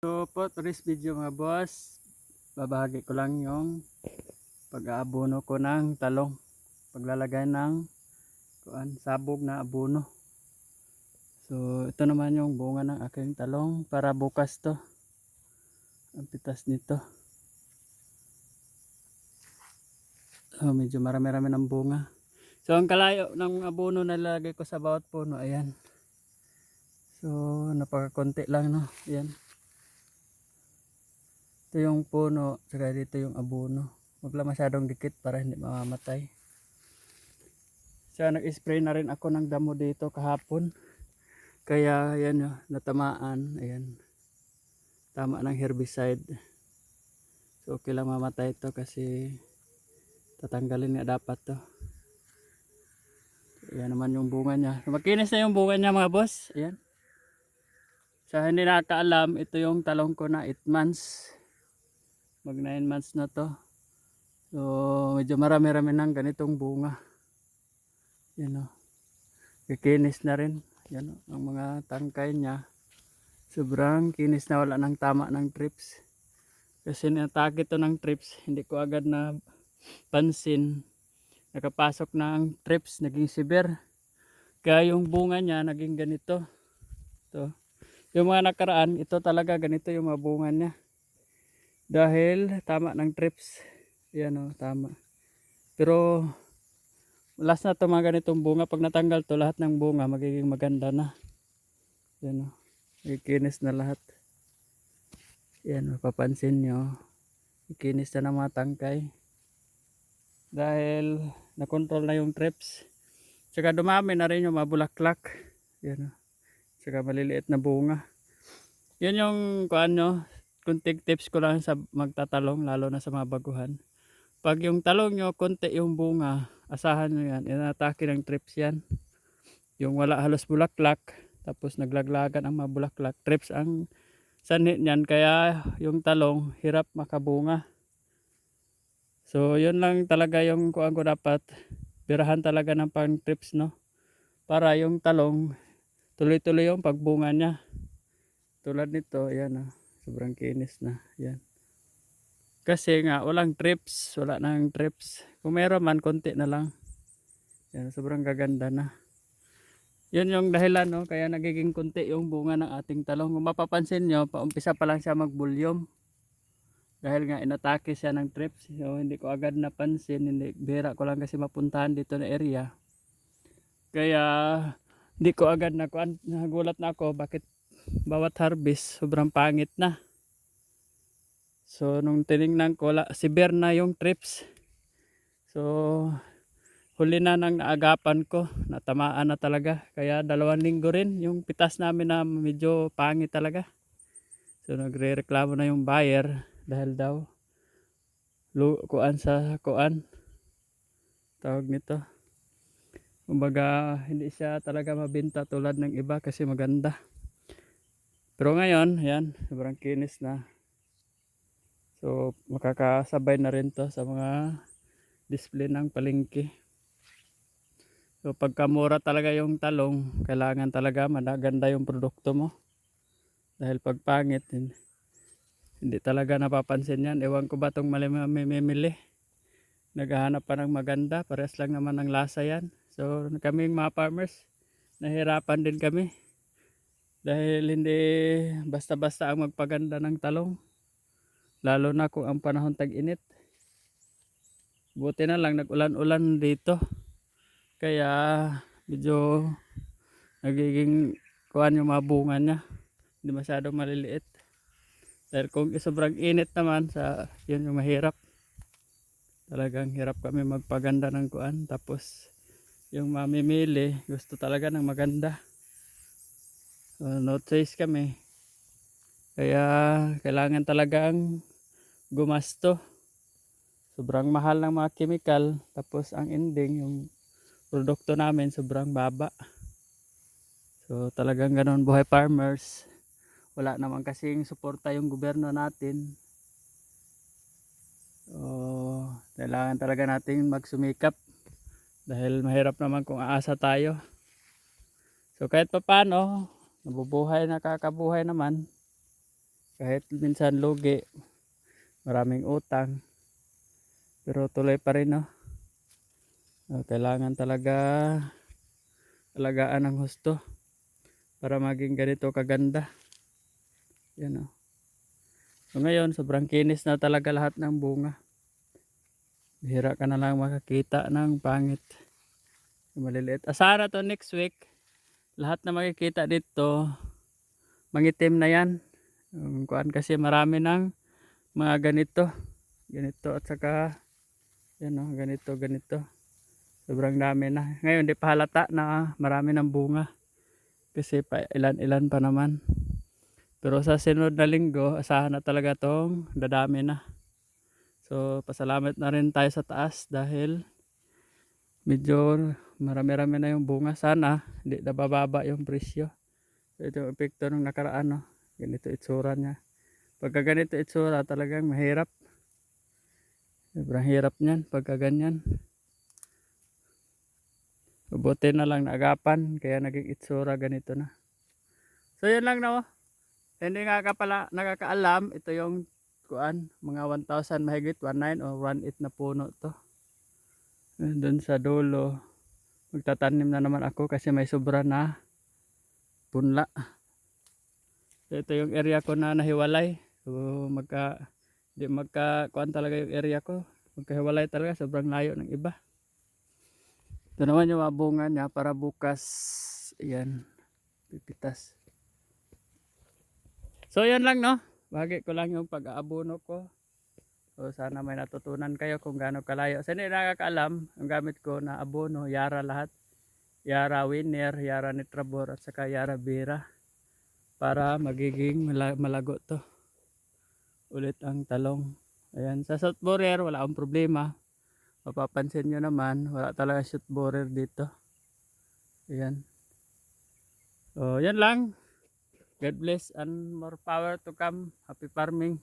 So po, today's video mga boss, babahagi ko lang yung pag-aabono ko ng talong. Paglalagay ng kuan, sabog na abono. So ito naman yung bunga ng aking talong para bukas to. Ang pitas nito. So medyo marami-rami ng bunga. So ang kalayo ng abono na lalagay ko sa bawat puno, ayan. So napakakonti lang no, ayan. Ito yung puno, saka dito yung abono. Huwag lang masyadong dikit para hindi mamamatay. So nag-spray na rin ako ng damo dito kahapon. Kaya yan yun, natamaan. Ayan. Tama ng herbicide. So okay lang mamatay ito kasi tatanggalin nga dapat to. Ayan naman yung bunga niya. Makinis na yung bunga niya mga boss. Ayan. Sa hindi nakakaalam, ito yung talong ko na 8 months mag 9 months na to. So medyo marami-rami ng ganitong bunga. Yan o kikinis na rin. Yan o ang mga tangkay niya. Sobrang kinis na wala ng tama ng trips. Kasi natake to ng trips hindi ko agad na pansin. Nakapasok na ang trips naging severe. Kaya yung bunga niya naging ganito. To yung mga nakaraan ito talaga ganito yung mga bunga niya dahil tama ng trips. Yan o tama. Pero last na to mga ganitong bunga. Pag natanggal to lahat ng bunga magiging maganda na. Yan o ikinis na lahat. Yan mapapansin nyo. Ikinis na ng mga tangkay. Dahil nakontrol na yung trips. Tsaka dumami na rin yung mabulaklak yan o tsaka maliliit na bunga. Yan yung kuan nyo kunting tips ko lang sa magtatalong lalo na sa mga baguhan. Pag yung talong nyo konti yung bunga, asahan nyo yan. Inatake ng trips yan. Yung wala halos bulaklak, tapos naglaglagan ang mga bulaklak. Trips ang sanhi niyan, kaya yung talong hirap makabunga. So yun lang talaga yung kuan ko dapat. Birahan talaga ng pang trips no. Para yung talong tuloy-tuloy yung pagbunga niya. Tulad nito, ayan ah sobrang kinis na yan. Kasi nga walang trips wala nang trips. Kung meron man konti na lang. Yan sobrang gaganda na. Yun yung dahilan no? Kaya nagiging konti yung bunga ng ating talong. Kung mapapansin nyo paumpisa pa lang siya magbulyom dahil nga inatake siya ng trips. So hindi ko agad napansin. Hindi bira ko lang kasi mapuntahan dito na area. Kaya hindi ko agad na nagulat na ako bakit bawat harvest sobrang pangit na. So nung tiningnan ko si na yung trips. So huli na nang naagapan ko. Natamaan na talaga. Kaya dalawang linggo rin yung pitas namin na medyo pangit talaga. So nagre-reklamo na yung buyer dahil daw lu kuan sa kuan. Tawag nito. Kumbaga hindi siya talaga mabenta tulad ng iba kasi maganda pero ngayon, yan, sobrang kinis na. So, makakasabay na rin to sa mga display ng palengke. So, pagka mura talaga yung talong, kailangan talaga maganda yung produkto mo. Dahil pag pangit, hindi, hindi talaga napapansin yan. Ewan ko ba itong mamimili. Naghahanap pa ng maganda, parehas lang naman ng lasa yan. So, kaming mga farmers, nahirapan din kami dahil hindi basta-basta ang magpaganda ng talong lalo na kung ang panahon tag-init. Buti na lang nag-ulan-ulan dito. Kaya medyo nagiging kuhan yung mga bunga niya. Hindi masyadong maliliit. Dahil kung sobrang init naman sa yun yung mahirap. Talagang hirap kami magpaganda ng kuan tapos yung mamimili gusto talaga ng maganda Uh, no choice kami. Kaya kailangan talagang gumasto. Sobrang mahal ng mga chemical. Tapos ang ending, yung produkto namin sobrang baba. So talagang ganon buhay farmers. Wala naman kasing suporta yung gobyerno natin. So, kailangan talaga natin magsumikap. Dahil mahirap naman kung aasa tayo. So kahit pa paano, nabubuhay nakakabuhay naman Kahit minsan lugi, maraming utang. Pero tuloy pa rin no. Oh, kailangan talaga alagaan ng husto para maging ganito kaganda. Yan oh. So ngayon, sobrang kinis na talaga lahat ng bunga. Bihira ka na lang makakita ng pangit. Maliliit. Asahan na to next week. Lahat na makikita dito, mangitim na yan. Kuan kasi marami ng mga ganito. Ganito at saka, yan o, ganito, ganito. Sobrang dami na. Ngayon, di pa halata na marami ng bunga. Kasi pa ilan-ilan pa naman. Pero sa sunod na linggo, asahan na talaga tong dadami na. So, pasalamat na rin tayo sa taas dahil medyo marami-rami na yung bunga. Sana, hindi na bababa yung presyo. Ito yung epekto ng nakaraan, no? Ganito itsura niya. Pagka ganito itsura, talagang mahirap. Sobrang hirap niyan pagka ganyan. Buti na lang naagapan, kaya naging itsura ganito na. So, yun lang na, oh. Hindi nga ka pala nakakaalam, ito yung kuan, mga 1,000 mahigit, 19 o 18 na puno to. Doon sa dulo, magtatanim na naman ako kasi may sobra na punla. Ito yung area ko na nahiwalay. So, magka, di magka, kuan talaga yung area ko. Magkahiwalay talaga, sobrang layo ng iba. Ito naman yung mga bunga niya para bukas, ayan, pipitas. So, yan lang, no? Bagay ko lang yung pag-aabono ko. So, sana may natutunan kayo kung gaano kalayo. Sa hindi nakakaalam, ang gamit ko na abono, Yara lahat. Yara Winner, Yara Nitrabor, at saka Yara Bira. Para magiging mala- malago to. Ulit ang talong. Ayan, sa salt borer, wala akong problema. Mapapansin nyo naman, wala talaga shoot borer dito. Ayan. So, yan lang. God bless and more power to come. Happy farming.